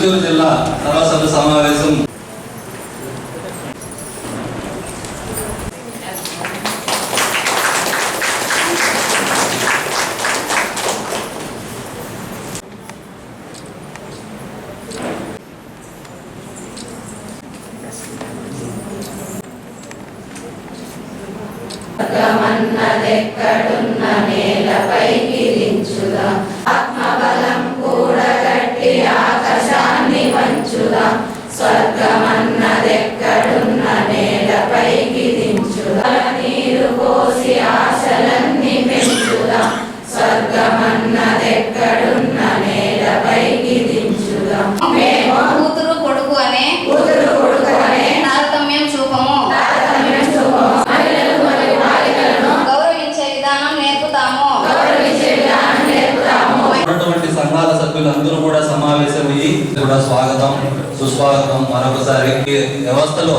చిత్తూరు జిల్లా సర్వసభ సమావేశం. స్వర్గమన్నదెక్కడున్న నేలపైకి స్వాగతం సుస్వాగతం. మరొకసారి వ్యవస్థలో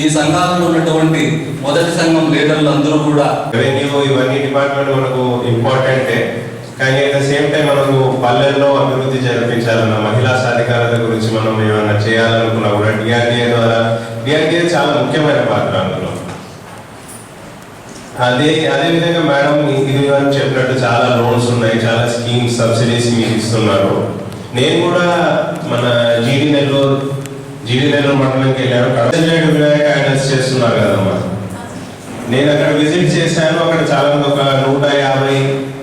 ఈ సంఘాలలో ఉన్నటువంటి మొదటి సంఘం లీడర్లు అందరూ కూడా రెవెన్యూ ఇవన్నీ డిపార్ట్మెంట్ మనకు ఇంపార్టెంటే కానీ అట్ ద సేమ్ టైం మనకు పల్లెల్లో అభివృద్ధి జరిపించాలన్న మహిళా సాధికారత గురించి మనం ఏమైనా చేయాలనుకున్నా కూడా డిఆర్డిఏ ద్వారా. డిఆర్డిఏ చాలా ముఖ్యమైన పాత్ర అందులో. అదే అదే విధంగా మేడం ఇది అని చెప్పినట్టు చాలా లోన్స్ ఉన్నాయి చాలా స్కీమ్స్ సబ్సిడీస్ మీరు ఇస్తున్నారు. నేను కూడా మన జీడి నెల్లూరు జీడి నెల్లూరు మండలంకి వెళ్ళాను. కడసలేడు వినాయక ఐడల్స్ చేస్తున్నారు కదమ్మా. నేను అక్కడ విజిట్ చేశాను. అక్కడ చాలా మంది ఒక నూట యాభై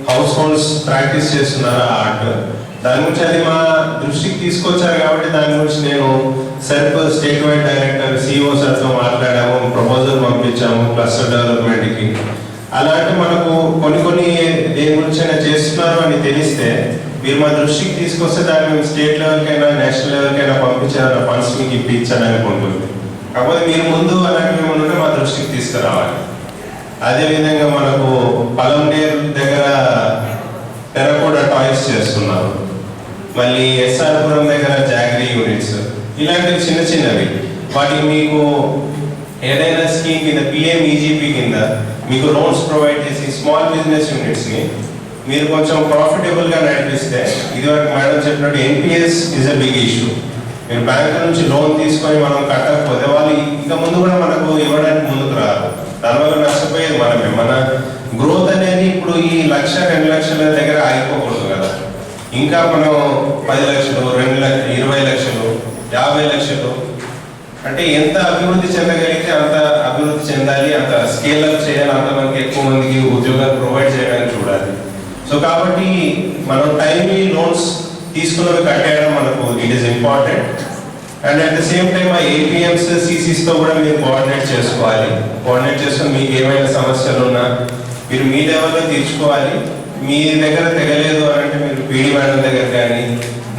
హౌస్ హోల్డ్స్ ప్రాక్టీస్ చేస్తున్నారు ఆ ఆర్ట్. దాని గురించి అది మా దృష్టికి తీసుకొచ్చారు కాబట్టి దాని గురించి నేను self state wide director CEO సార్తో మాట్లాడాము ప్రపోజల్ పంపించాము క్లస్టర్ డెవలప్మెంట్కి. అలాంటి మనకు కొన్ని కొన్ని దేని గురించి అయినా చేస్తున్నారు అని తెలిస్తే మీరు మా దృష్టికి తీసుకొస్తే దాన్ని మేము స్టేట్ లెవెల్కైనా నేషనల్ లెవెల్కైనా పంపించాలన్న ఫండ్స్ మీకు ఇప్పించాలని అనుకుంటుంది. కాకపోతే మీరు ముందు అలాంటివి ఏమైనా ఉంటే మా దృష్టికి తీసుకురావాలి. అదేవిధంగా మనకు పలంనేరు దగ్గర టెరకోట టాయ్స్ చేస్తున్నారు. మళ్ళీ ఎస్ఆర్పురం దగ్గర జాగరీ యూనిట్స్. ఇలాంటివి చిన్న చిన్నవి. వాటికి మీకు ఏదైనా స్కీమ్ కింద పిఎంఈజీపీ కింద మీకు లోన్స్ ప్రొవైడ్ చేసి స్మాల్ బిజినెస్ యూనిట్స్ని మీరు కొంచెం ప్రాఫిటబుల్గా నడిపిస్తే ఇదివరకు మేడం చెప్పినట్టు NPS is a big issue మీరు బ్యాంక్ నుంచి లోన్ తీసుకొని మనం కట్టకపోతే వాళ్ళు ఇంకా ముందు కూడా మనకు ఇవ్వడానికి ముందుకు రారు. దానివల్ల నష్టపోయేది మనమే. మన గ్రోత్ అనేది ఇప్పుడు ఈ లక్ష రెండు లక్షల దగ్గర ఆగిపోకూడదు కదా. ఇంకా మనం పది లక్షలు రెండు లక్షలు ఇరవై లక్షలు యాభై లక్షలు అంటే ఎంత అభివృద్ధి చెందగలిగితే అంత అభివృద్ధి చెందాలి అంత స్కేల్ అప్ చేయాలి అంత మనకి ఎక్కువ మందికి ఉద్యోగాలు ప్రొవైడ్ చేయాలి సో కాబట్టి మనం టైమ్లీ లోన్స్ తీసుకున్నవి కట్టేయడం మనకు it is important and at the same time ఆ ఏపీఎంస్ సీసీస్తో కూడా మీరు కోఆర్డినేట్ చేసుకోవాలి. కోఆర్డినేట్ చేసుకుని మీకు ఏమైనా సమస్యలు ఉన్నా మీరు మీ లెవెల్లో తీర్చుకోవాలి. మీ దగ్గర తెగలేదు అని అంటే మీరు పీడి మేడం దగ్గర కానీ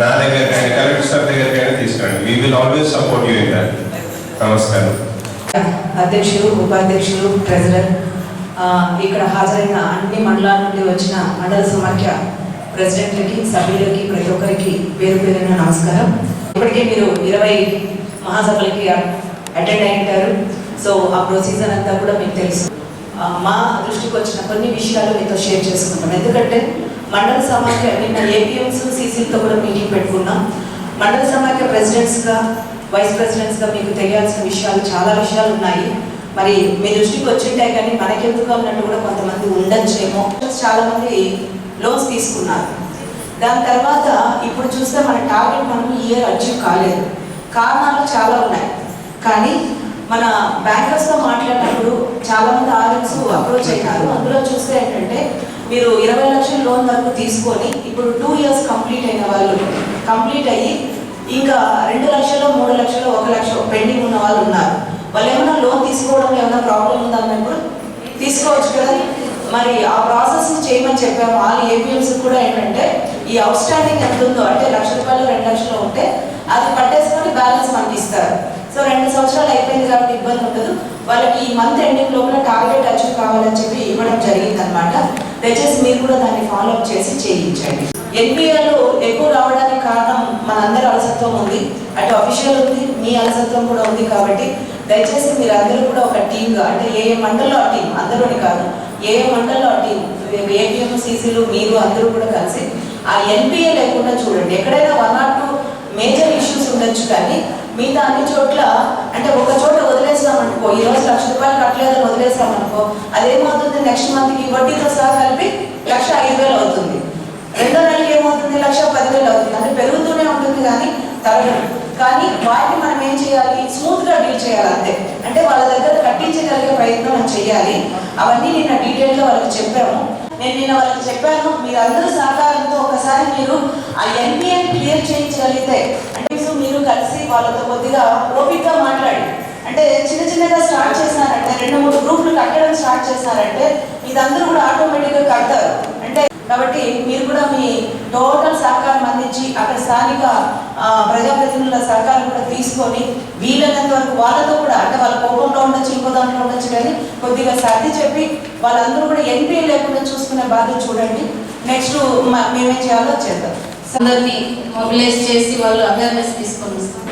నా దగ్గర కానీ కలెక్టర్ సార్ దగ్గర కానీ తీసుకురండి we will always support you in that నమస్కారం. అధ్యక్షులు ఉపాధ్యక్షులు ట్రెజరర్ ఇక్కడ హాజరైన అన్ని మండలాల నుండి వచ్చిన మండల సమాఖ్య ప్రెసిడెంట్లకి సభ్యులకి ప్రతి ఒక్కరికి పేరు పేరున నమస్కారం. ఇప్పటికే మీరు ఇరవై మహాసభలకి అటెండ్ అయి ఉంటారు సో ఆ ప్రొసీజర్ అంతా కూడా మీకు తెలుసు. మా దృష్టికి వచ్చిన కొన్ని విషయాలు మీతో షేర్ చేసుకుంటాం. ఎందుకంటే మండల సమాఖ్య నిన్న ఏపీఎంస్ సీసీలతో కూడా మీటింగ్ పెట్టుకున్నాం. మండల సమాఖ్య ప్రెసిడెంట్స్గా వైస్ ప్రెసిడెంట్స్గా మీకు తెలియాల్సిన విషయాలు చాలా విషయాలు ఉన్నాయి. మరి మీ దృష్టికి వచ్చింటాయి కానీ మనకెందుకు అన్నట్టు కూడా కొంతమంది ఉండొచ్చేమో. చాలా మంది లోన్స్ తీసుకున్నారు. దాని తర్వాత ఇప్పుడు చూస్తే మన టార్గెట్ మనం ఇయర్ అచీవ్ కాలేదు. కారణాలు చాలా ఉన్నాయి. కానీ మన బ్యాంకర్స్తో మాట్లాడినప్పుడు చాలామంది ఆర్ఎన్స్ అప్రోచ్ అయినారు. అందులో చూస్తే ఏంటంటే మీరు ఇరవై లక్షల లోన్ వరకు తీసుకొని ఇప్పుడు టూ ఇయర్స్ కంప్లీట్ అయిన వాళ్ళు కంప్లీట్ అయ్యి ఇంకా రెండు లక్షలు మూడు లక్షలు ఒక లక్ష పెండింగ్ ఉన్న వాళ్ళు ఉన్నారు. తీసుకోవడంలో ఏమైనా ప్రాబ్లం ఉందా అన్నప్పుడు తీసుకోవచ్చు కదా. మరి ఆ ప్రాసెస్ చేయమని చెప్పాము. వాళ్ళు ఏపీఎంస్ కూడా ఏంటంటే ఈ అవుట్ స్టాండింగ్ ఎంత ఉందో అంటే లక్ష రూపాయలు రెండు లక్షలు ఉంటే అది పట్టేసుకొని బ్యాలెన్స్ మనకి ఇస్తారు. సో రెండు సంవత్సరాలు అయిపోయింది కాబట్టి ఇబ్బంది ఉండదు. వాళ్ళకి ఈ మంత్ ఎండింగ్ లోపల టార్గెట్ అచీవ్ కావాలని చెప్పి ఇవ్వడం జరిగింది అనమాట దయచేసి మీరు కూడా దాన్ని ఫాలో అప్ చేసి చేయించండి. ఎన్పిఏలు ఎక్కువ రావడానికి కారణం మనందరి అలసత్వం ఉంది. అంటే అఫీషియల్ ఉంది మీ అలసత్వం కూడా ఉంది కాబట్టి దయచేసి మీరు అందరూ కూడా ఒక టీంగా అంటే ఏ ఏ మండల్లో ఆ టీం అందరూని కాదు. ఏ ఏ మండల్లో ఆ టీం ఏపీఎం సీసీలు మీరు అందరూ కూడా కలిసి ఆ ఎన్పిఏ లేకుండా చూడండి. ఎక్కడైనా one or two major issues ఉండొచ్చు కానీ మిగతా అన్ని చోట్ల అంటే ఒక చోట వదిలేసామనుకో ఈ రోజు లక్ష రూపాయలు కట్టలేదని వదిలేసామనుకో అదేమవుతుంది? నెక్స్ట్ మంత్కి వడ్డీతో సహా కలిపి లక్ష ఐదు వేలు అవుతుంది. రెండో నెలకి ఏమవుతుంది? లక్ష పదివేలు అవుతుంది. అంటే పెరుగుతూనే ఉంటుంది కానీ తరగదు. కానీ వాటిని మనం ఏం చేయాలి? స్మూత్గా డీల్ చేయాలి అంతే. అంటే వాళ్ళ దగ్గర కట్టించగలిగే ప్రయత్నం మనం చేయాలి అవన్నీ నిన్న డీటెయిల్గా వాళ్ళకి చెప్పాము. నేను నిన్న వాళ్ళకి చెప్పాను మీరందరూ సహకారంతో ఒకసారి మీరు ఆ ఎన్పిఎన్ క్లియర్ చేయించగలిగితే అంటే మీరు కలిసి వాళ్ళతో కొద్దిగా ఓపిక్గా మాట్లాడి. అంటే చిన్న చిన్నగా స్టార్ట్ చేసినారంటే రెండు మూడు గ్రూపులు కట్టడం స్టార్ట్ చేసినారంటే ఇదందరూ కూడా ఆటోమేటిక్గా కడతారు. అంటే కాబట్టి మీరు కూడా మీ టోటల్ సహకారం అందించి అక్కడ స్థానిక ప్రజా కూడా సహకారం కూడా తీసుకొని వీలైనంత వరకు వాళ్ళతో కూడా అంటే వాళ్ళ కోపంలో ఉండొచ్చు ఇంకో దాంట్లో ఉండొచ్చు కానీ కొద్దిగా సర్ది చెప్పి వాళ్ళందరూ కూడా ఎన్పిఏ లేకుండా చూసుకునే బాధ్యత చూడండి. నెక్స్ట్ మేమేం చేయాలో చేద్దాం. అందరినీ మొబిలైజ్ చేసి వాళ్ళు అవేర్నెస్ తీసుకొని వస్తాం